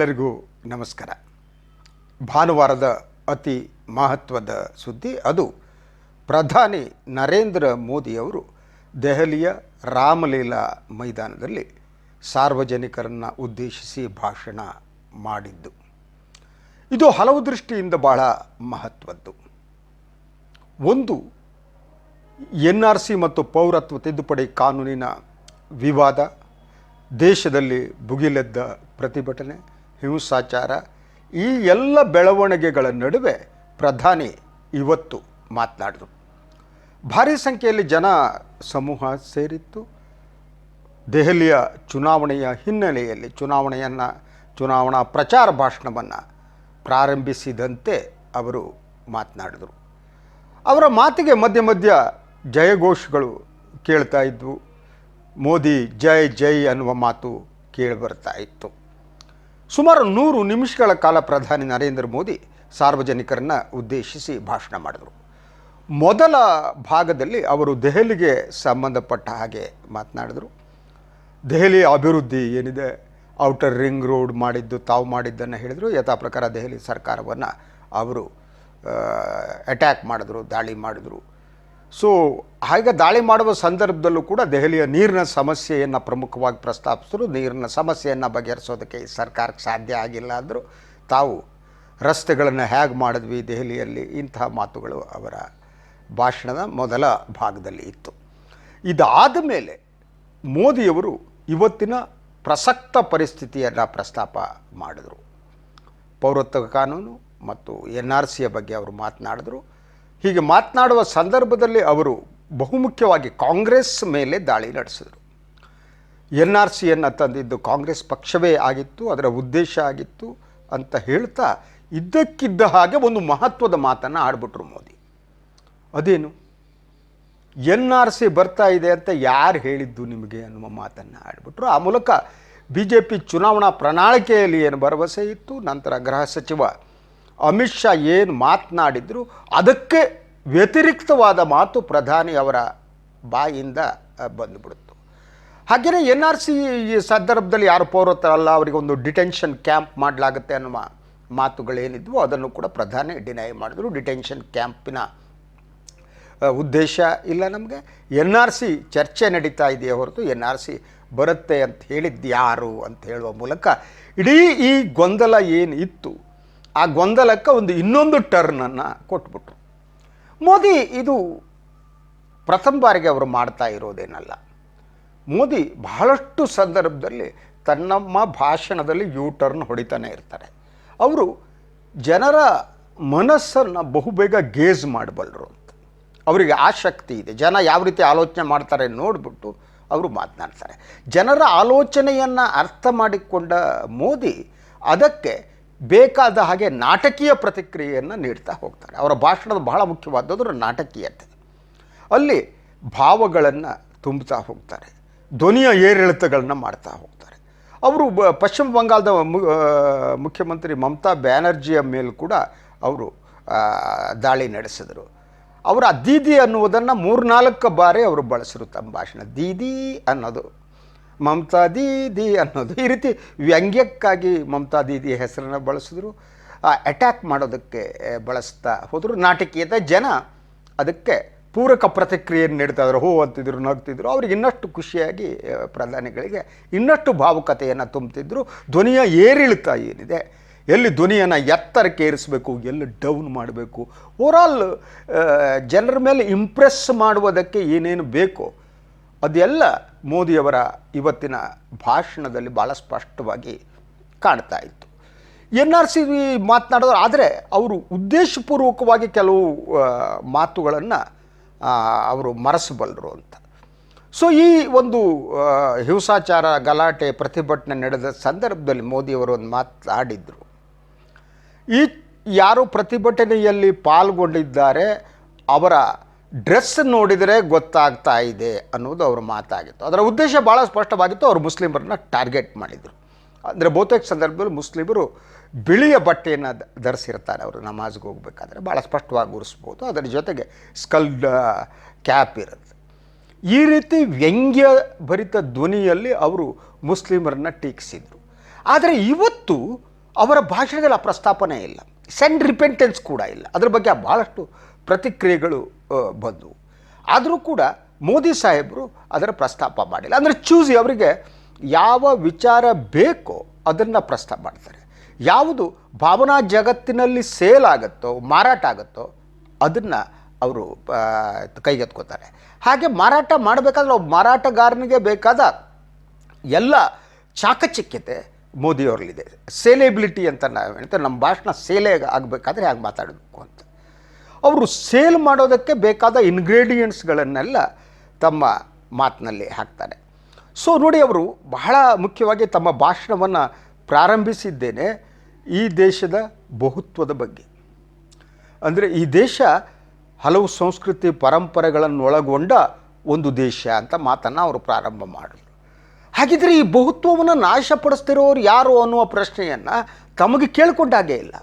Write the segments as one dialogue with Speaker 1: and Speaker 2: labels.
Speaker 1: ಎಲ್ಲರಿಗೂ ನಮಸ್ಕಾರ. ಭಾನುವಾರದ ಅತಿ ಮಹತ್ವದ ಸುದ್ದಿ ಅದು. ಪ್ರಧಾನಿ ನರೇಂದ್ರ ಮೋದಿಯವರು ದೆಹಲಿಯ ರಾಮಲೀಲಾ ಮೈದಾನದಲ್ಲಿ ಸಾರ್ವಜನಿಕರನ್ನು ಉದ್ದೇಶಿಸಿ ಭಾಷಣ ಮಾಡಿದ್ದು. ಇದು ಹಲವು ದೃಷ್ಟಿಯಿಂದ ಬಹಳ ಮಹತ್ವದ್ದು. ಒಂದು ಎನ್ ಆರ್ ಸಿ ಮತ್ತು ಪೌರತ್ವ ತಿದ್ದುಪಡಿ ಕಾನೂನಿನ ವಿವಾದ, ದೇಶದಲ್ಲಿ ಭುಗಿಲೆದ್ದ ಪ್ರತಿಭಟನೆ ಹಿಂಸಾಚಾರ, ಈ ಎಲ್ಲ ಬೆಳವಣಿಗೆಗಳ ನಡುವೆ ಪ್ರಧಾನಿ ಇವತ್ತು ಮಾತನಾಡಿದರು ಭಾರಿ ಸಂಖ್ಯೆಯಲ್ಲಿ ಜನ ಸಮೂಹ ಸೇರಿತ್ತು. ದೆಹಲಿಯ ಚುನಾವಣೆಯ ಹಿನ್ನೆಲೆಯಲ್ಲಿ ಚುನಾವಣೆಯನ್ನು, ಚುನಾವಣಾ ಪ್ರಚಾರ ಭಾಷಣವನ್ನು ಪ್ರಾರಂಭಿಸಿದಂತೆ ಅವರು ಮಾತನಾಡಿದರು. ಅವರ ಮಾತಿಗೆ ಮಧ್ಯ ಮಧ್ಯ ಜಯಘೋಷಗಳು ಕೇಳ್ತಾ ಇದ್ವು. ಮೋದಿ ಜೈ ಜೈ ಅನ್ನುವ ಮಾತು ಕೇಳಿಬರ್ತಾ ಇತ್ತು. ಸುಮಾರು ನೂರು ನಿಮಿಷಗಳ ಕಾಲ ಪ್ರಧಾನಿ ನರೇಂದ್ರ ಮೋದಿ ಸಾರ್ವಜನಿಕರನ್ನು ಉದ್ದೇಶಿಸಿ ಭಾಷಣ ಮಾಡಿದರು. ಮೊದಲ ಭಾಗದಲ್ಲಿ ಅವರು ದೆಹಲಿಗೆ ಸಂಬಂಧಪಟ್ಟ ಹಾಗೆ ಮಾತನಾಡಿದರು. ದೆಹಲಿ ಅಭಿವೃದ್ಧಿ ಏನಿದೆ, ಔಟರ್ ರಿಂಗ್ ರೋಡ್ ಮಾಡಿದ್ದು, ತಾವು ಮಾಡಿದ್ದನ್ನು ಹೇಳಿದರು. ಯಥಾ ಪ್ರಕಾರ ದೆಹಲಿ ಸರ್ಕಾರವನ್ನು ಅವರು ಅಟ್ಯಾಕ್ ಮಾಡಿದ್ರು, ದಾಳಿ ಮಾಡಿದರು. ಸೊ ಹಾಗೆ ದಾಳಿ ಮಾಡುವ ಸಂದರ್ಭದಲ್ಲೂ ಕೂಡ ದೆಹಲಿಯ ನೀರಿನ ಸಮಸ್ಯೆಯನ್ನು ಪ್ರಮುಖವಾಗಿ ಪ್ರಸ್ತಾಪಿಸಿದ್ರು ನೀರಿನ ಸಮಸ್ಯೆಯನ್ನು ಬಗೆಹರಿಸೋದಕ್ಕೆ ಈ ಸರ್ಕಾರಕ್ಕೆ ಸಾಧ್ಯ ಆಗಿಲ್ಲ ಆದರೂ ತಾವು ರಸ್ತೆಗಳನ್ನು ಹೇಗೆ ಮಾಡಿದ್ವಿ ದೆಹಲಿಯಲ್ಲಿ ಇಂತಹ ಮಾತುಗಳು ಅವರ ಭಾಷಣದ ಮೊದಲ ಭಾಗದಲ್ಲಿ ಇತ್ತು. ಇದಾದ ಮೇಲೆ ಮೋದಿಯವರು ಇವತ್ತಿನ ಪ್ರಸಕ್ತ ಪರಿಸ್ಥಿತಿಯನ್ನು ಪ್ರಸ್ತಾಪ ಮಾಡಿದರು. ಪೌರತ್ವ ಕಾನೂನು ಮತ್ತು ಎನ್ ಆರ್ ಸಿಯ ಬಗ್ಗೆ ಅವರು ಮಾತನಾಡಿದರು. ಹೀಗೆ ಮಾತನಾಡುವ ಸಂದರ್ಭದಲ್ಲಿ ಅವರು ಬಹುಮುಖ್ಯವಾಗಿ ಕಾಂಗ್ರೆಸ್ ಮೇಲೆ ದಾಳಿ ನಡೆಸಿದರು. ಎನ್ ಆರ್ ಸಿಯನ್ನು ತಂದಿದ್ದು ಕಾಂಗ್ರೆಸ್ ಪಕ್ಷವೇ ಆಗಿತ್ತು, ಅದರ ಉದ್ದೇಶ ಆಗಿತ್ತು ಅಂತ ಹೇಳ್ತಾ ಇದ್ದಕ್ಕಿದ್ದ ಹಾಗೆ ಒಂದು ಮಹತ್ವದ ಮಾತನ್ನು ಆಡ್ಬಿಟ್ರು ಮೋದಿ. ಅದೇನು? ಎನ್ ಆರ್ ಸಿ ಬರ್ತಾ ಇದೆ ಅಂತ ಯಾರು ಹೇಳಿದ್ದು ನಿಮಗೆ ಅನ್ನುವ ಮಾತನ್ನು ಆಡ್ಬಿಟ್ರು. ಆ ಮೂಲಕ ಬಿ ಜೆ ಪಿ ಚುನಾವಣಾ ಪ್ರಣಾಳಿಕೆಯಲ್ಲಿ ಏನು ಭರವಸೆ ಇತ್ತು, ನಂತರ ಗೃಹ ಸಚಿವ ಅಮಿತ್ ಶಾ ಏನು ಮಾತನಾಡಿದ್ರು ಅದಕ್ಕೆ ವ್ಯತಿರಿಕ್ತವಾದ ಮಾತು ಪ್ರಧಾನಿ ಅವರ ಬಾಯಿಂದ ಬಂದುಬಿಡುತ್ತೆ. ಬಂದುಬಿಡ್ತು ಹಾಗೆಯೇ ಎನ್ ಆರ್ ಸಿ ಈ ಸಂದರ್ಭದಲ್ಲಿ ಯಾರು ಪೌರತ್ವ ಅಲ್ಲ, ಅವರಿಗೆ ಒಂದು ಡಿಟೆನ್ಷನ್ ಕ್ಯಾಂಪ್ ಮಾಡಲಾಗುತ್ತೆ ಅನ್ನುವ ಮಾತುಗಳೇನಿದ್ವು ಅದನ್ನು ಕೂಡ ಪ್ರಧಾನಿ ಡಿನೈ ಮಾಡಿದ್ರು. ಡಿಟೆನ್ಷನ್ ಕ್ಯಾಂಪಿನ ಉದ್ದೇಶ ಇಲ್ಲ ನಮಗೆ. ಎನ್ ಆರ್ ಸಿ ಚರ್ಚೆ ನಡೀತಾ ಇದೆಯೇ ಹೊರತು ಎನ್ ಆರ್ ಸಿ ಬರುತ್ತೆ ಅಂತ ಹೇಳಿದ್ದು ಯಾರು ಅಂತ ಹೇಳುವ ಮೂಲಕ ಇಡೀ ಈ ಗೊಂದಲ ಏನು ಇತ್ತು ಆ ಗೊಂದಲಕ್ಕೆ ಒಂದು ಇನ್ನೊಂದು ಟರ್ನನ್ನು ಕೊಟ್ಬಿಟ್ರು. ಮೋದಿ ಇದು ಪ್ರಥಮ ಬಾರಿಗೆ ಅವರು ಮಾಡ್ತಾ ಇರೋದೇನಲ್ಲ. ಮೋದಿ ಬಹಳಷ್ಟು ಸಂದರ್ಭದಲ್ಲಿ ತನ್ನಮ್ಮ ಭಾಷಣದಲ್ಲಿ ಯೂ ಟರ್ನ್ ಹೊಡಿತಾನೆ ಇರ್ತಾರೆ. ಅವರು ಜನರ ಮನಸ್ಸನ್ನು ಬಹುಬೇಗ ಗೇಜ್ ಮಾಡಬಲ್ಲರು ಅಂತ. ಅವರಿಗೆ ಆಸಕ್ತಿ ಇದೆ. ಜನ ಯಾವ ರೀತಿ ಆಲೋಚನೆ ಮಾಡ್ತಾರೆ ನೋಡಿಬಿಟ್ಟು ಅವರು ಮಾತನಾಡ್ತಾರೆ. ಜನರ ಆಲೋಚನೆಯನ್ನು ಅರ್ಥ ಮಾಡಿಕೊಂಡ ಮೋದಿ ಅದಕ್ಕೆ ಬೇಕಾದ ಹಾಗೆ ನಾಟಕೀಯ ಪ್ರತಿಕ್ರಿಯೆಯನ್ನು ನೀಡ್ತಾ ಹೋಗ್ತಾರೆ. ಅವರ ಭಾಷಣದ ಬಹಳ ಮುಖ್ಯವಾದದ್ದು ನಾಟಕೀಯತೆ. ಅಲ್ಲಿ ಭಾವಗಳನ್ನು ತುಂಬುತ್ತಾ ಹೋಗ್ತಾರೆ. ಧ್ವನಿಯ ಏರಿಳಿತಗಳನ್ನ ಮಾಡ್ತಾ ಹೋಗ್ತಾರೆ. ಅವರು ಬ, ಪಶ್ಚಿಮ ಬಂಗಾಳದ ಮುಖ್ಯಮಂತ್ರಿ ಮಮತಾ ಬ್ಯಾನರ್ಜಿಯ ಮೇಲೂ ಕೂಡ ಅವರು ದಾಳಿ ನಡೆಸಿದರು. ಅವರ ದೀದಿ ಅನ್ನುವುದನ್ನು ಮೂರ್ನಾಲ್ಕು ಬಾರಿ ಅವರು ಬಳಸಿರು ತಮ್ಮ ಭಾಷಣ. ದೀದಿ ಅನ್ನೋದು ಮಮತಾ ದೀದಿ ಅನ್ನೋದು. ಈ ರೀತಿ ವ್ಯಂಗ್ಯಕ್ಕಾಗಿ ಮಮತಾ ದೀದಿ ಹೆಸರನ್ನು ಬಳಸಿದ್ರು. ಅಟ್ಯಾಕ್ ಮಾಡೋದಕ್ಕೆ ಬಳಸ್ತಾ ಹೋದರು. ನಾಟಕೀಯತೆ ಜನ ಅದಕ್ಕೆ ಪೂರಕ ಪ್ರತಿಕ್ರಿಯೆಯನ್ನು ನೀಡ್ತಾ ಇದ್ರು. ಹೋ ಅಂತಿದ್ರು, ನಗ್ತಿದ್ರು. ಅವ್ರಿಗೆ ಇನ್ನಷ್ಟು ಖುಷಿಯಾಗಿ ಪ್ರಧಾನಿಗಳಿಗೆ ಇನ್ನಷ್ಟು ಭಾವುಕತೆಯನ್ನು ತುಂಬುತ್ತಿದ್ರು ಧ್ವನಿಯ ಏರಿಳಿತ ಏನಿದೆ? ಎಲ್ಲಿ ಧ್ವನಿಯನ್ನು ಎತ್ತರಕ್ಕೆ ಏರಿಸಬೇಕು? ಎಲ್ಲಿ ಡೌನ್ ಮಾಡಬೇಕು? ಓವರಾಲ್ ಜನರ ಮೇಲೆ ಇಂಪ್ರೆಸ್ ಮಾಡುವುದಕ್ಕೆ ಏನೇನು ಬೇಕೋ ಅದೆಲ್ಲ ಮೋದಿಯವರ ಇವತ್ತಿನ ಭಾಷಣದಲ್ಲಿ ಭಾಳ ಸ್ಪಷ್ಟವಾಗಿ ಕಾಣ್ತಾ ಇತ್ತು. ಎನ್ ಆರ್ ಸಿ ಮಾತನಾಡಿದ್ರು, ಆದರೆ ಅವರು ಉದ್ದೇಶಪೂರ್ವಕವಾಗಿ ಕೆಲವು ಮಾತುಗಳನ್ನು ಅವರು ಮರೆಸಬಲ್ಲರು ಅಂತ. ಸೊ ಈ ಒಂದು ಹಿಂಸಾಚಾರ ಗಲಾಟೆ ಪ್ರತಿಭಟನೆ ನಡೆದ ಸಂದರ್ಭದಲ್ಲಿ ಮೋದಿಯವರು ಒಂದು ಮಾತಾಡಿದರು. ಈ ಯಾರು ಪ್ರತಿಭಟನೆಯಲ್ಲಿ ಪಾಲ್ಗೊಂಡಿದ್ದಾರೆ, ಅವರ ಡ್ರೆಸ್ ನೋಡಿದರೆ ಗೊತ್ತಾಗ್ತಾ ಇದೆ ಅನ್ನೋದು ಅವ್ರ ಮಾತಾಗಿತ್ತು. ಅದರ ಉದ್ದೇಶ ಭಾಳ ಸ್ಪಷ್ಟವಾಗಿತ್ತು. ಅವರು ಮುಸ್ಲಿಮರನ್ನ ಟಾರ್ಗೆಟ್ ಮಾಡಿದರು. ಅಂದರೆ ಬಹುತೇಕ ಸಂದರ್ಭದಲ್ಲಿ ಮುಸ್ಲಿಮರು ಬಿಳಿಯ ಬಟ್ಟೆಯನ್ನು ಧರಿಸಿರ್ತಾರೆ ಅವರು, ನಮಾಜ್ಗೆ ಹೋಗಬೇಕಾದ್ರೆ. ಭಾಳ ಸ್ಪಷ್ಟವಾಗಿ ಉರಿಸ್ಬೋದು. ಅದರ ಜೊತೆಗೆ ಸ್ಕಲ್ ಕ್ಯಾಪ್ ಇರುತ್ತೆ. ಈ ರೀತಿ ವ್ಯಂಗ್ಯ ಭರಿತ ಧ್ವನಿಯಲ್ಲಿ ಅವರು ಮುಸ್ಲಿಮರನ್ನ ಟೀಕಿಸಿದರು. ಆದರೆ ಇವತ್ತು ಅವರ ಭಾಷಣದಲ್ಲಿ ಆ ಪ್ರಸ್ತಾಪನೆ ಇಲ್ಲ. ಸೆಂಡ್ ರಿಪೆಂಟೆನ್ಸ್ ಕೂಡ ಇಲ್ಲ. ಅದ್ರ ಬಗ್ಗೆ ಭಾಳಷ್ಟು ಪ್ರತಿಕ್ರಿಯೆಗಳು ಬಂದವು ಆದರೂ ಕೂಡ ಮೋದಿ ಸಾಹೇಬರು ಅದರ ಪ್ರಸ್ತಾಪ ಮಾಡಿಲ್ಲ. ಅಂದರೆ ಚೂಸಿ ಅವರಿಗೆ ಯಾವ ವಿಚಾರ ಬೇಕೋ ಅದನ್ನು ಪ್ರಸ್ತಾಪ ಮಾಡ್ತಾರೆ. ಯಾವುದು ಭಾವನಾ ಜಗತ್ತಿನಲ್ಲಿ ಸೇಲ್ ಆಗುತ್ತೋ, ಮಾರಾಟ ಆಗುತ್ತೋ ಅದನ್ನು ಅವರು ಕೈಗೆತ್ಕೋತಾರೆ. ಹಾಗೆ ಮಾರಾಟ ಮಾಡಬೇಕಾದ್ರೆ ಮಾರಾಟಗಾರನಿಗೆ ಬೇಕಾದ ಎಲ್ಲ ಚಾಕಚಕ್ಯತೆ ಮೋದಿಯವರಲ್ಲಿದೆ. ಸೇಲೆಬಿಲಿಟಿ ಅಂತ ನಾವು ಹೇಳ್ತೇವೆ. ನಮ್ಮ ಭಾಷಣ ಸೇಲೆ ಆಗಬೇಕಾದ್ರೆ ಹಾಗೆ ಮಾತಾಡಬೇಕು ಅಂತ. ಅವರು ಸೇಲ್ ಮಾಡೋದಕ್ಕೆ ಬೇಕಾದ ಇಂಗ್ರೀಡಿಯೆಂಟ್ಸ್ಗಳನ್ನೆಲ್ಲ ತಮ್ಮ ಮಾತಿನಲ್ಲಿ ಹಾಕ್ತಾರೆ. ಸೊ ನೋಡಿ ಅವರು ಬಹಳ ಮುಖ್ಯವಾಗಿ ತಮ್ಮ ಭಾಷಣವನ್ನು ಪ್ರಾರಂಭಿಸಿದ್ದೇನೆ ಈ ದೇಶದ ಬಹುತ್ವದ ಬಗ್ಗೆ. ಅಂದರೆ ಈ ದೇಶ ಹಲವು ಸಂಸ್ಕೃತಿ ಪರಂಪರೆಗಳನ್ನು ಒಳಗೊಂಡ ಒಂದು ದೇಶ ಅಂತ ಮಾತನ್ನು ಅವರು ಪ್ರಾರಂಭ ಮಾಡಿದರು. ಹಾಗಿದ್ರೆ ಈ ಬಹುತ್ವವನ್ನು ನಾಶಪಡಿಸ್ತಿರೋರು ಯಾರು ಅನ್ನುವ ಪ್ರಶ್ನೆಯನ್ನು ತಮಗೆ ಕೇಳಿಕೊಂಡಾಗೇ ಇಲ್ಲ.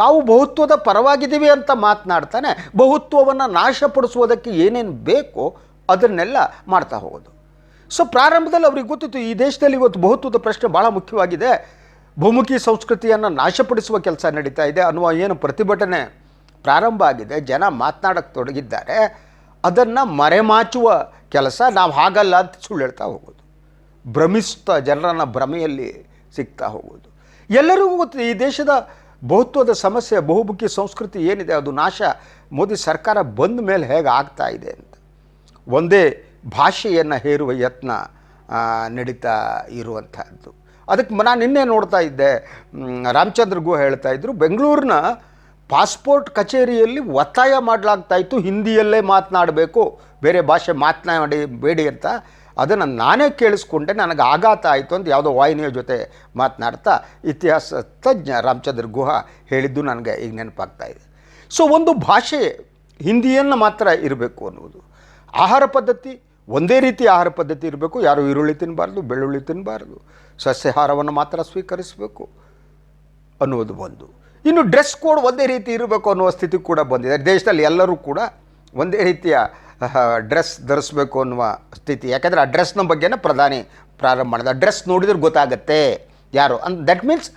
Speaker 1: ತಾವು ಬಹುತ್ವದ ಪರವಾಗಿದ್ದೀವಿ ಅಂತ ಮಾತನಾಡ್ತಾನೆ, ಬಹುತ್ವವನ್ನು ನಾಶಪಡಿಸುವುದಕ್ಕೆ ಏನೇನು ಬೇಕೋ ಅದನ್ನೆಲ್ಲ ಮಾಡ್ತಾ ಹೋಗೋದು. ಸೊ ಪ್ರಾರಂಭದಲ್ಲಿ ಅವ್ರಿಗೆ ಗೊತ್ತಿತ್ತು, ಈ ದೇಶದಲ್ಲಿ ಇವತ್ತು ಬಹುತ್ವದ ಪ್ರಶ್ನೆ ಭಾಳ ಮುಖ್ಯವಾಗಿದೆ. ಬಹುಮುಖಿ ಸಂಸ್ಕೃತಿಯನ್ನು ನಾಶಪಡಿಸುವ ಕೆಲಸ ನಡೀತಾ ಇದೆ ಅನ್ನುವ ಏನು ಪ್ರತಿಭಟನೆ ಪ್ರಾರಂಭ ಆಗಿದೆ, ಜನ ಮಾತನಾಡಕ್ಕೆ ತೊಡಗಿದ್ದಾರೆ. ಅದನ್ನು ಮರೆಮಾಚುವ ಕೆಲಸ ನಾವು ಹಾಗಲ್ಲ ಅಂತ ಸುಳ್ಳು ಹೇಳ್ತಾ ಹೋಗೋದು. ಭ್ರಮಿಸ್ತಾ ಜನರನ್ನು ಭ್ರಮೆಯಲ್ಲಿ ಸಿಗ್ತಾ ಹೋಗೋದು. ಎಲ್ಲರಿಗೂ ಗೊತ್ತಿದೆ ಈ ದೇಶದ ಬಹುತ್ವದ ಸಮಸ್ಯೆ ಬಹುಮುಖಿ ಸಂಸ್ಕೃತಿ ಏನಿದೆ, ಅದು ನಾಶ. ಮೋದಿ ಸರ್ಕಾರ ಬಂದ ಮೇಲೆ ಹೇಗೆ ಆಗ್ತಾ ಇದೆ ಅಂತ. ಒಂದೇ ಭಾಷೆಯನ್ನು ಹೇರುವ ಯತ್ನ ನಡೀತಾ ಇರುವಂಥದ್ದು ಅದಕ್ಕೆ ನಾನು ನಿನ್ನೆ ನೋಡ್ತಾ ಇದ್ದೆ. ರಾಮಚಂದ್ರ ಹೇಳ್ತಾ ಇದ್ದರು ಬೆಂಗಳೂರಿನ ಪಾಸ್ಪೋರ್ಟ್ ಕಚೇರಿಯಲ್ಲಿ ಒತ್ತಾಯ ಮಾಡಲಾಗ್ತಾ ಇತ್ತು, ಹಿಂದಿಯಲ್ಲೇ ಮಾತನಾಡಬೇಕು, ಬೇರೆ ಭಾಷೆ ಮಾತನಾಡಿ ಬೇಡಿ ಅಂತ. ಅದನ್ನು ನಾನೇ ಕೇಳಿಸ್ಕೊಂಡೆ, ನನಗೆ ಆಘಾತ ಆಯಿತು ಅಂತ ಯಾವುದೋ ವಾಹಿನಿಯ ಜೊತೆ ಮಾತನಾಡ್ತಾ ಇತಿಹಾಸ ತಜ್ಞ ರಾಮಚಂದ್ರ ಗುಹ ಹೇಳಿದ್ದು ನನಗೆ ಈಗ ನೆನಪಾಗ್ತಾ ಇದೆ. ಸೊ ಒಂದು ಭಾಷೆ ಹಿಂದಿಯನ್ನು ಮಾತ್ರ ಇರಬೇಕು ಅನ್ನುವುದು. ಆಹಾರ ಪದ್ಧತಿ, ಒಂದೇ ರೀತಿ ಆಹಾರ ಪದ್ಧತಿ ಇರಬೇಕು. ಯಾರು ಈರುಳ್ಳಿ ತಿನ್ನಬಾರ್ದು ಬೆಳ್ಳುಳ್ಳಿ ತಿನ್ನಬಾರ್ದು ಸಸ್ಯಾಹಾರವನ್ನು ಮಾತ್ರ ಸ್ವೀಕರಿಸಬೇಕು ಅನ್ನುವುದು ಒಂದು. ಇನ್ನು ಡ್ರೆಸ್ ಕೋಡ್ ಒಂದೇ ರೀತಿ ಇರಬೇಕು ಅನ್ನುವ ಸ್ಥಿತಿ ಕೂಡ ಬಂದಿದೆ. ದೇಶದಲ್ಲಿ ಎಲ್ಲರೂ ಕೂಡ ಒಂದೇ ರೀತಿಯ ಡ್ರೆಸ್ ಧರಿಸ್ಬೇಕು ಅನ್ನುವ ಸ್ಥಿತಿ. ಯಾಕೆಂದರೆ ಆ ಡ್ರೆಸ್ನ ಬಗ್ಗೆನೇ ಪ್ರಧಾನಿ ಪ್ರಾರಂಭ ಮಾಡಿದ. ಡ್ರೆಸ್ ನೋಡಿದ್ರೆ ಗೊತ್ತಾಗತ್ತೆ ಯಾರು? ಅಂದ್ ದಟ್ ಮೀನ್ಸ್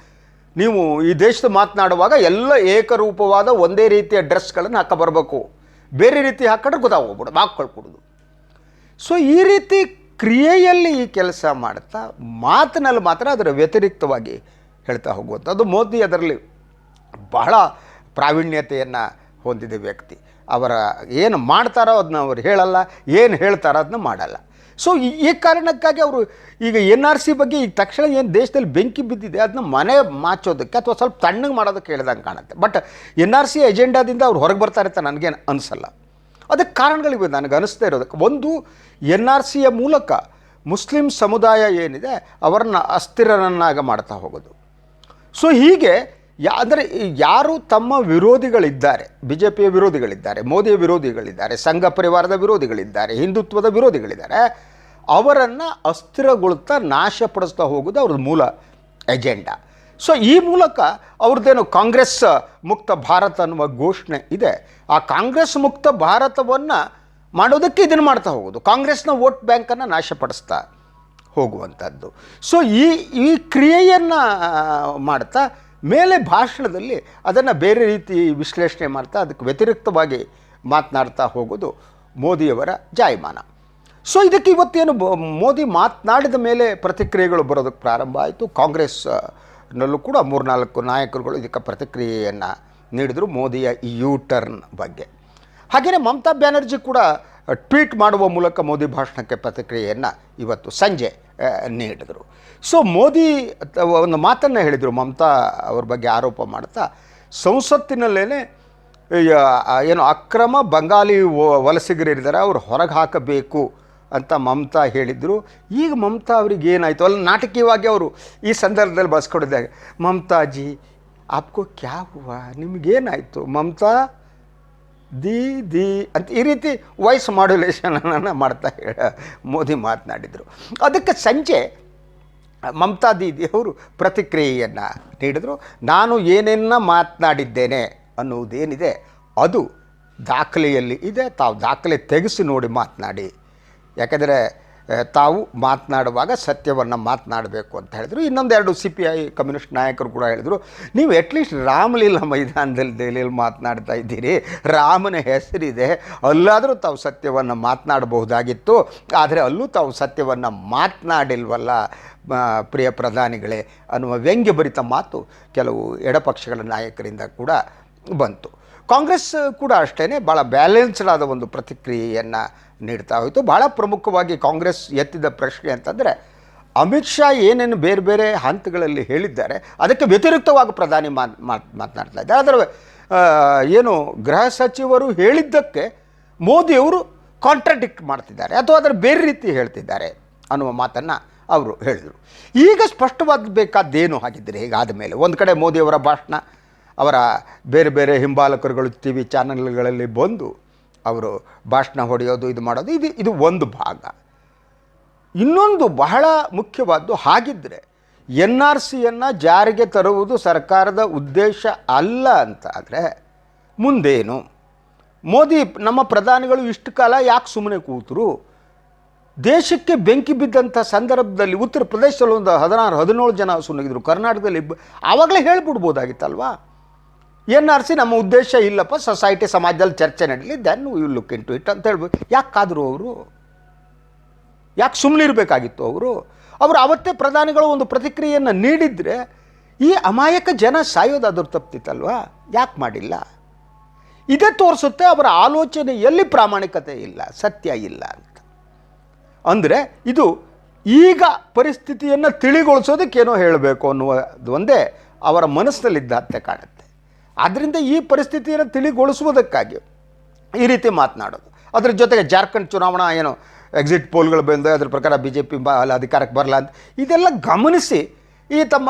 Speaker 1: ನೀವು ಈ ದೇಶದ ಮಾತನಾಡುವಾಗ ಎಲ್ಲ ಏಕರೂಪವಾದ ಒಂದೇ ರೀತಿಯ ಡ್ರೆಸ್ಗಳನ್ನು ಹಾಕ ಬರಬೇಕು. ಬೇರೆ ರೀತಿ ಹಾಕೊಂಡ್ರೆ ಗೊತ್ತಾಗೋಗ್ಬಿಡು ಹಾಕ್ಕೊಳ್ಕೊಡೋದು ಸೊ ಈ ರೀತಿ ಕ್ರಿಯೆಯಲ್ಲಿ ಈ ಕೆಲಸ ಮಾಡ್ತಾ ಮಾತಿನಲ್ಲಿ ಮಾತ್ರ ಅದರ ವ್ಯತಿರಿಕ್ತವಾಗಿ ಹೇಳ್ತಾ ಹೋಗುವಂಥದ್ದು. ಮೋದಿ ಅದರಲ್ಲಿ ಬಹಳ ಪ್ರಾವೀಣ್ಯತೆಯನ್ನು ಹೊಂದಿದ ವ್ಯಕ್ತಿ. ಅವರ ಏನು ಮಾಡ್ತಾರೋ ಅದನ್ನ ಅವ್ರು ಹೇಳಲ್ಲ, ಏನು ಹೇಳ್ತಾರೋ ಅದನ್ನ ಮಾಡಲ್ಲ. ಸೊ ಈ- ಕಾರಣಕ್ಕಾಗಿ ಅವರು ಈಗ ಎನ್ ಆರ್ ಸಿ ಬಗ್ಗೆ ಈಗ ತಕ್ಷಣ ಏನು ದೇಶದಲ್ಲಿ ಬೆಂಕಿ ಬಿದ್ದಿದೆ, ಅದನ್ನ ಮನೆ ಮಾಚೋದಕ್ಕೆ ಅಥವಾ ಸ್ವಲ್ಪ ತಣ್ಣಗೆ ಮಾಡೋದಕ್ಕೆ ಹೇಳ್ದಂಗೆ ಕಾಣುತ್ತೆ. ಬಟ್ ಎನ್ ಆರ್ ಸಿ ಎಜೆಂಡಾದಿಂದ ಅವ್ರು ಹೊರಗೆ ಬರ್ತಾರೆ ಅಂತ ನನಗೇನು ಅನಿಸಲ್ಲ. ಅದಕ್ಕೆ ಕಾರಣಗಳಿವೆ ನನಗೆ ಅನಿಸ್ತಾ ಇರೋದಕ್ಕೆ ಒಂದು, ಎನ್ ಆರ್ ಸಿಯ ಮೂಲಕ ಮುಸ್ಲಿಂ ಸಮುದಾಯ ಏನಿದೆ, ಅವರನ್ನು ಅಸ್ಥಿರರನ್ನಾಗ ಮಾಡ್ತಾ ಹೋಗೋದು. ಸೊ ಹೀಗೆ ಯಾ, ಅಂದರೆ ಯಾರು ತಮ್ಮ ವಿರೋಧಿಗಳಿದ್ದಾರೆ ಬಿ ಜೆ ಪಿಯ ವಿರೋಧಿಗಳಿದ್ದಾರೆ, ಮೋದಿಯ ವಿರೋಧಿಗಳಿದ್ದಾರೆ, ಸಂಘ ಪರಿವಾರದ ವಿರೋಧಿಗಳಿದ್ದಾರೆ, ಹಿಂದುತ್ವದ ವಿರೋಧಿಗಳಿದ್ದಾರೆ, ಅವರನ್ನು ಅಸ್ಥಿರಗೊಳ್ತಾ ನಾಶಪಡಿಸ್ತಾ ಹೋಗೋದು ಅವ್ರದ್ದು ಮೂಲ ಎಜೆಂಡಾ ಸೊ ಈ ಮೂಲಕ ಅವ್ರದ್ದೇನು ಕಾಂಗ್ರೆಸ್ ಮುಕ್ತ ಭಾರತ ಅನ್ನುವ ಘೋಷಣೆ ಇದೆ. ಆ ಕಾಂಗ್ರೆಸ್ ಮುಕ್ತ ಭಾರತವನ್ನು ಮಾಡೋದಕ್ಕೆ ಇದನ್ನು ಮಾಡ್ತಾ ಹೋಗೋದು. ಕಾಂಗ್ರೆಸ್ನ ವೋಟ್ ಬ್ಯಾಂಕನ್ನು ನಾಶಪಡಿಸ್ತಾ ಹೋಗುವಂಥದ್ದು ಸೊ ಈ ಈ ಕ್ರಿಯೆಯನ್ನು ಮಾಡ್ತಾ ಮೇಲೆ ಭಾಷಣದಲ್ಲಿ ಅದನ್ನು ಬೇರೆ ರೀತಿ ವಿಶ್ಲೇಷಣೆ ಮಾಡ್ತಾ, ಅದಕ್ಕೆ ವ್ಯತಿರಿಕ್ತವಾಗಿ ಮಾತನಾಡ್ತಾ ಹೋಗೋದು ಮೋದಿಯವರ ಜಾಯಮಾನ. ಸೊ ಇದಕ್ಕೆ ಇವತ್ತೇನು ಮೋದಿ ಮಾತನಾಡಿದ ಮೇಲೆ ಪ್ರತಿಕ್ರಿಯೆಗಳು ಬರೋದಕ್ಕೆ ಪ್ರಾರಂಭ ಆಯಿತು. ಕಾಂಗ್ರೆಸ್ನಲ್ಲೂ ಕೂಡ ಮೂರ್ನಾಲ್ಕು ನಾಯಕರುಗಳು ಇದಕ್ಕೆ ಪ್ರತಿಕ್ರಿಯೆಯನ್ನು ನೀಡಿದರು ಮೋದಿಯ ಈ ಯೂ ಟರ್ನ್ ಬಗ್ಗೆ. ಹಾಗೆಯೇ ಮಮತಾ ಬ್ಯಾನರ್ಜಿ ಕೂಡ ಟ್ವೀಟ್ ಮಾಡುವ ಮೂಲಕ ಮೋದಿ ಭಾಷಣಕ್ಕೆ ಪ್ರತಿಕ್ರಿಯೆಯನ್ನು ಇವತ್ತು ಸಂಜೆ ನೀಡಿದರು ಸೊ ಮೋದಿ ಒಂದು ಮಾತನ್ನು ಹೇಳಿದರು, ಮಮತಾ ಅವ್ರ ಬಗ್ಗೆ ಆರೋಪ ಮಾಡ್ತಾ. ಸಂಸತ್ತಿನಲ್ಲೇ ಏನು ಅಕ್ರಮ ಬಂಗಾಲಿ ವಲಸಿಗರಿದ್ದಾರೆ ಅವ್ರು ಹೊರಗೆ ಹಾಕಬೇಕು ಅಂತ ಮಮತಾ ಹೇಳಿದರು. ಈಗ ಮಮತಾ ಅವ್ರಿಗೆ ಏನಾಯಿತು? ಅಲ್ಲಿ ನಾಟಕೀಯವಾಗಿ ಅವರು ಈ ಸಂದರ್ಭದಲ್ಲಿ ಬಳಸ್ಕೊಂಡಿದ್ದಾಗ ಮಮತಾಜಿ, ಆಪ್ಕೋ ಕ್ಯಾ ಹೂವ? ನಿಮಗೇನಾಯಿತು? ಮಮತಾ ದಿ ದಿ ಅಂತ ಈ ರೀತಿ ವಾಯ್ಸ್ ಮಾಡ್ಯುಲೇಷನನ್ನು ಮಾಡ್ತಾ ಮೋದಿ ಮಾತನಾಡಿದರು. ಅದಕ್ಕೆ ಸಂಜೆ ಮಮತಾ ದೀದಿ ಅವರು ಪ್ರತಿಕ್ರಿಯೆಯನ್ನು ನೀಡಿದರು. ನಾನು ಏನೇನ ಮಾತನಾಡಿದ್ದೇನೆ ಅನ್ನುವುದೇನಿದೆ, ಅದು ದಾಖಲೆಯಲ್ಲಿ ಇದೆ. ತಾವು ದಾಖಲೆ ತೆಗೆಸಿ ನೋಡಿ ಮಾತನಾಡಿ. ಯಾಕೆಂದರೆ ತಾವು ಮಾತನಾಡುವಾಗ ಸತ್ಯವನ್ನು ಮಾತನಾಡಬೇಕು ಅಂತ ಹೇಳಿದರು. ಇನ್ನೊಂದೆರಡು ಸಿ ಪಿ ಐ ಕಮ್ಯುನಿಸ್ಟ್ ನಾಯಕರು ಕೂಡ ಹೇಳಿದರು, ನೀವು ಅಟ್ಲೀಸ್ಟ್ ರಾಮಲೀಲಾ ಮೈದಾನದಲ್ಲಿ ದೆಹಲಿಯಲ್ಲಿ ಮಾತನಾಡ್ತಾ ಇದ್ದೀರಿ. ರಾಮನ ಹೆಸರಿದೆ. ಅಲ್ಲಾದರೂ ತಾವು ಸತ್ಯವನ್ನು ಮಾತನಾಡಬಹುದಾಗಿತ್ತು. ಆದರೆ ಅಲ್ಲೂ ತಾವು ಸತ್ಯವನ್ನು ಮಾತನಾಡಿಲ್ವಲ್ಲ ಪ್ರಿಯ ಪ್ರಧಾನಿಗಳೇ ಅನ್ನುವ ವ್ಯಂಗ್ಯಭರಿತ ಮಾತು ಕೆಲವು ಎಡಪಕ್ಷಗಳ ನಾಯಕರಿಂದ ಕೂಡ ಬಂತು. ಕಾಂಗ್ರೆಸ್ ಕೂಡ ಅಷ್ಟೇ ಭಾಳ ಬ್ಯಾಲೆನ್ಸ್ಡ್ ಆದ ಒಂದು ಪ್ರತಿಕ್ರಿಯೆಯನ್ನು ನೀಡ್ತಾ ಹೋಯಿತು. ಭಾಳ ಪ್ರಮುಖವಾಗಿ ಕಾಂಗ್ರೆಸ್ ಎತ್ತಿದ ಪ್ರಶ್ನೆ ಅಂತಂದರೆ, ಅಮಿತ್ ಶಾ ಏನೇನು ಬೇರೆ ಬೇರೆ ಹಂತಗಳಲ್ಲಿ ಹೇಳಿದ್ದಾರೆ, ಅದಕ್ಕೆ ವ್ಯತಿರಿಕ್ತವಾಗಿ ಪ್ರಧಾನಿ ಮಾತ್ ಮಾತ್, ಮಾತನಾಡ್ತಾ ಇದ್ದಾರೆ. ಅದರ ಏನು ಗೃಹ ಸಚಿವರು ಹೇಳಿದ್ದಕ್ಕೆ ಮೋದಿಯವರು ಕಾಂಟ್ರಾಡಿಕ್ಟ್ ಮಾಡ್ತಿದ್ದಾರೆ, ಅಥವಾ ಅದರ ಬೇರೆ ರೀತಿ ಹೇಳ್ತಿದ್ದಾರೆ ಅನ್ನುವ ಮಾತನ್ನು ಅವರು ಹೇಳಿದರು. ಈಗ ಸ್ಪಷ್ಟವಾಗಬೇಕಾದ್ದೇನು ಹಾಗಿದ್ದರೆ ಹೀಗಾದ ಮೇಲೆ. ಒಂದು ಕಡೆ ಮೋದಿಯವರ ಭಾಷಣ ಅವರ ಬೇರೆ ಬೇರೆ ಹಿಂಬಾಲಕರುಗಳು ಟಿ ವಿ ಚಾನಲ್ಗಳಲ್ಲಿ ಬಂದು ಅವರು ಭಾಷಣ ಹೊಡೆಯೋದು, ಇದು ಮಾಡೋದು, ಇದು ಇದು ಒಂದು ಭಾಗ. ಇನ್ನೊಂದು ಬಹಳ ಮುಖ್ಯವಾದ್ದು ಹಾಗಿದ್ದರೆ ಎನ್ ಆರ್ ಸಿಯನ್ನು ಜಾರಿಗೆ ತರುವುದು ಸರ್ಕಾರದ ಉದ್ದೇಶ ಅಲ್ಲ ಅಂತ ಆದರೆ ಮುಂದೇನು? ಮೋದಿ ನಮ್ಮ ಪ್ರಧಾನಿಗಳು ಇಷ್ಟು ಕಾಲ ಯಾಕೆ ಸುಮ್ಮನೆ ಕೂತರು? ದೇಶಕ್ಕೆ ಬೆಂಕಿ ಬಿದ್ದಂಥ ಸಂದರ್ಭದಲ್ಲಿ ಉತ್ತರ ಪ್ರದೇಶದಲ್ಲಿ ಒಂದು ಹದಿನಾರು, ಹದಿನೇಳು ಜನ ಸುಮ್ಮನಿದ್ರು ಕರ್ನಾಟಕದಲ್ಲಿ ಆವಾಗಲೇ ಹೇಳ್ಬಿಡ್ಬೋದಾಗಿತ್ತಲ್ವಾ? ಎನ್ ಆರ್ ಸಿ ನಮ್ಮ ಉದ್ದೇಶ ಇಲ್ಲಪ್ಪ, ಸೊಸೈಟಿ ಸಮಾಜದಲ್ಲಿ ಚರ್ಚೆ ನಡೀಲಿ then you look into it ಅಂತ ಹೇಳ್ಬೋದು. ಯಾಕಾದರೂ ಕಾದರು ಅವರು, ಯಾಕೆ ಸುಮ್ಮನಿರಬೇಕಾಗಿತ್ತು ಅವರು? ಅವರು ಅವತ್ತೇ ಪ್ರಧಾನಿಗಳು ಒಂದು ಪ್ರತಿಕ್ರಿಯೆಯನ್ನು ನೀಡಿದರೆ ಈ ಅಮಾಯಕ ಜನ ಸಾಯೋದಾದ್ರೂ ತಪ್ತಿತ್ತಲ್ವಾ ಯಾಕೆ ಮಾಡಿಲ್ಲ? ಇದೇ ತೋರಿಸುತ್ತೆ ಅವರ ಆಲೋಚನೆಯಲ್ಲಿ ಪ್ರಾಮಾಣಿಕತೆ ಇಲ್ಲ, ಸತ್ಯ ಇಲ್ಲ ಅಂತ. ಅಂದರೆ ಇದು ಈಗ ಪರಿಸ್ಥಿತಿಯನ್ನು ತಿಳಿಗೊಳಿಸೋದಕ್ಕೇನೋ ಹೇಳಬೇಕು ಅನ್ನುವ ಒಂದೇ, ಅವರ ಮನಸ್ಸಿನಲ್ಲಿದ್ದಂತೆ ಕಾಣುತ್ತೆ. ಆದ್ದರಿಂದ ಈ ಪರಿಸ್ಥಿತಿಯನ್ನು ತಿಳಿಗೊಳಿಸುವುದಕ್ಕಾಗಿ ಈ ರೀತಿ ಮಾತನಾಡೋದು. ಅದರ ಜೊತೆಗೆ ಜಾರ್ಖಂಡ್ ಚುನಾವಣಾ ಏನು ಎಕ್ಸಿಟ್ ಪೋಲ್ಗಳು ಬಂದು ಅದ್ರ ಪ್ರಕಾರ ಬಿ ಜೆ ಪಿ ಬ ಅಲ್ಲಿ ಅಧಿಕಾರಕ್ಕೆ ಬರಲ್ಲ ಅಂತ ಇದೆಲ್ಲ ಗಮನಿಸಿ ಈ ತಮ್ಮ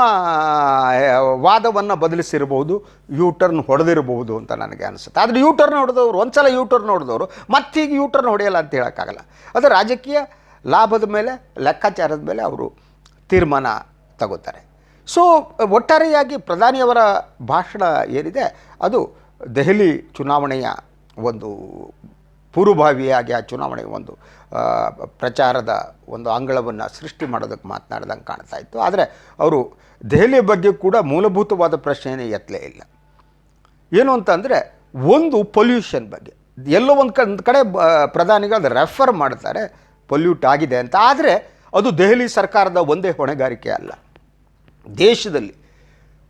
Speaker 1: ವಾದವನ್ನು ಬದಲಿಸಿರಬಹುದು ಯೂ ಟರ್ನ್ ಹೊಡೆದಿರಬಹುದು ಅಂತ ನನಗೆ ಅನಿಸುತ್ತೆ. ಆದರೆ ಯೂ ಟರ್ನ್ ಹೊಡೆದವರು, ಒಂದ್ಸಲ ಯೂ ಟರ್ನ್ ಹೊಡೆದವರು, ಮತ್ತೀಗ ಯೂ ಟರ್ನ್ ಹೊಡೆಯಲ್ಲ ಅಂತ ಹೇಳೋಕ್ಕಾಗಲ್ಲ. ಅದು ರಾಜಕೀಯ ಲಾಭದ ಮೇಲೆ, ಲೆಕ್ಕಾಚಾರದ ಮೇಲೆ ಅವರು ತೀರ್ಮಾನ ತಗೋತಾರೆ. ಸೊ, ಒಟ್ಟಾರೆಯಾಗಿ ಪ್ರಧಾನಿಯವರ ಭಾಷಣ ಏನಿದೆ, ಅದು ದೆಹಲಿ ಚುನಾವಣೆಯ ಒಂದು ಪೂರ್ವಭಾವಿಯಾಗಿ ಆ ಚುನಾವಣೆಯ ಒಂದು ಪ್ರಚಾರದ ಒಂದು ಅಂಗಳವನ್ನು ಸೃಷ್ಟಿ ಮಾಡೋದಕ್ಕೆ ಮಾತನಾಡ್ದಂಗೆ ಕಾಣ್ತಾ ಇತ್ತು. ಆದರೆ ಅವರು ದೆಹಲಿಯ ಬಗ್ಗೆ ಕೂಡ ಮೂಲಭೂತವಾದ ಪ್ರಶ್ನೆಯೇ ಎತ್ತಲೇ ಇಲ್ಲ. ಏನು ಅಂತಂದರೆ, ಒಂದು ಪೊಲ್ಯೂಷನ್ ಬಗ್ಗೆ. ಎಲ್ಲೋ ಒಂದು ಕಡೆ ಕಡೆ ಪ್ರಧಾನಿಗಳು ರೆಫರ್ ಮಾಡ್ತಾರೆ, ಪೊಲ್ಯೂಟ್ ಆಗಿದೆ ಅಂತ. ಆದರೆ ಅದು ದೆಹಲಿ ಸರ್ಕಾರದ ಒಂದೇ ಹೊಣೆಗಾರಿಕೆ ಅಲ್ಲ. ದೇಶದಲ್ಲಿ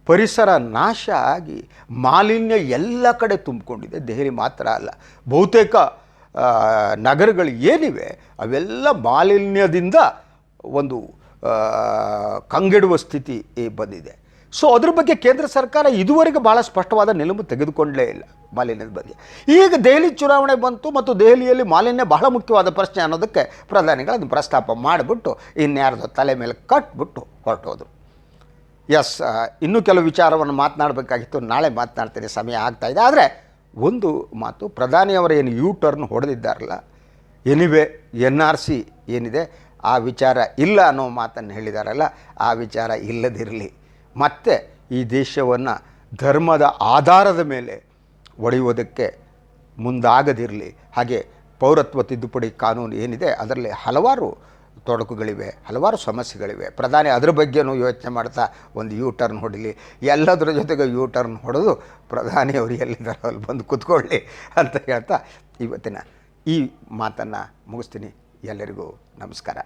Speaker 1: ಪರಿಸರ ನಾಶ ಆಗಿ ಮಾಲಿನ್ಯ ಎಲ್ಲ ಕಡೆ ತುಂಬಿಕೊಂಡಿದೆ. ದೆಹಲಿ ಮಾತ್ರ ಅಲ್ಲ. ಬಹುತೇಕ ನಗರಗಳು ಏನಿವೆ ಅವೆಲ್ಲ ಮಾಲಿನ್ಯದಿಂದ ಒಂದು ಕಂಗೆಡುವ ಸ್ಥಿತಿ ಬಂದಿದೆ. ಸೊ ಅದ್ರ ಬಗ್ಗೆ ಕೇಂದ್ರ ಸರ್ಕಾರ ಇದುವರೆಗೆ ಭಾಳ ಸ್ಪಷ್ಟವಾದ ನಿಲುವು ತೆಗೆದುಕೊಂಡಲೇ ಇಲ್ಲ ಮಾಲಿನ್ಯದ ಬಗ್ಗೆ. ಈಗ ದೆಹಲಿ ಚುನಾವಣೆ ಬಂತು ಮತ್ತು ದೆಹಲಿಯಲ್ಲಿ ಮಾಲಿನ್ಯ ಬಹಳ ಮುಖ್ಯವಾದ ಪ್ರಶ್ನೆ ಅನ್ನೋದಕ್ಕೆ ಪ್ರಧಾನಿಗಳು ಅದನ್ನು ಪ್ರಸ್ತಾಪ ಮಾಡಿಬಿಟ್ಟು, ಇನ್ಯಾರದ ತಲೆ ಮೇಲೆ ಕಟ್ಬಿಟ್ಟು ಹೊರಟೋದ್ರು. ಎಸ್ ಇನ್ನೂ ಕೆಲವು ವಿಚಾರವನ್ನು ಮಾತನಾಡಬೇಕಾಗಿತ್ತು. ನಾಳೆ ಮಾತನಾಡ್ತೇನೆ, ಸಮಯ ಆಗ್ತಾ ಇದೆ. ಆದರೆ ಒಂದು ಮಾತು ಪ್ರಧಾನಿಯವರು ಏನು ಯೂ ಟರ್ನ್ ಹೊಡೆದಿದ್ದಾರಲ್ಲ ಎನಿವೆ ಎನ್ ಆರ್ ಸಿ ಏನಿದೆ, ಆ ವಿಚಾರ ಇಲ್ಲ ಅನ್ನೋ ಮಾತನ್ನು ಹೇಳಿದಾರಲ್ಲ, ಆ ವಿಚಾರ ಇಲ್ಲದಿರಲಿ. ಮತ್ತೆ ಈ ದೇಶವನ್ನು ಧರ್ಮದ ಆಧಾರದ ಮೇಲೆ ಒಡೆಯುವುದಕ್ಕೆ ಮುಂದಾಗದಿರಲಿ. ಹಾಗೆ ಪೌರತ್ವ ತಿದ್ದುಪಡಿ ಕಾನೂನು ಏನಿದೆ, ಅದರಲ್ಲಿ ಹಲವಾರು ತೊಡಕುಗಳಿವೆ, ಹಲವಾರು ಸಮಸ್ಯೆಗಳಿವೆ. ಪ್ರಧಾನಿ ಅದ್ರ ಬಗ್ಗೆನೂ ಯೋಚನೆ ಮಾಡ್ತಾ ಒಂದು ಯೂ ಟರ್ನ್ ಹೊಡಿಲಿ. ಎಲ್ಲದರ ಜೊತೆಗೆ ಯೂ ಟರ್ನ್ ಹೊಡೆದು ಪ್ರಧಾನಿಯವರು ಎಲ್ಲಿದ್ದಾರೆ ಅಲ್ಲಿ ಬಂದು ಕೂತ್ಕೊಳ್ಳಿ ಅಂತ ಹೇಳ್ತಾ ಇವತ್ತಿನ ಈ ಮಾತನ್ನು ಮುಗಿಸ್ತೀನಿ. ಎಲ್ಲರಿಗೂ ನಮಸ್ಕಾರ.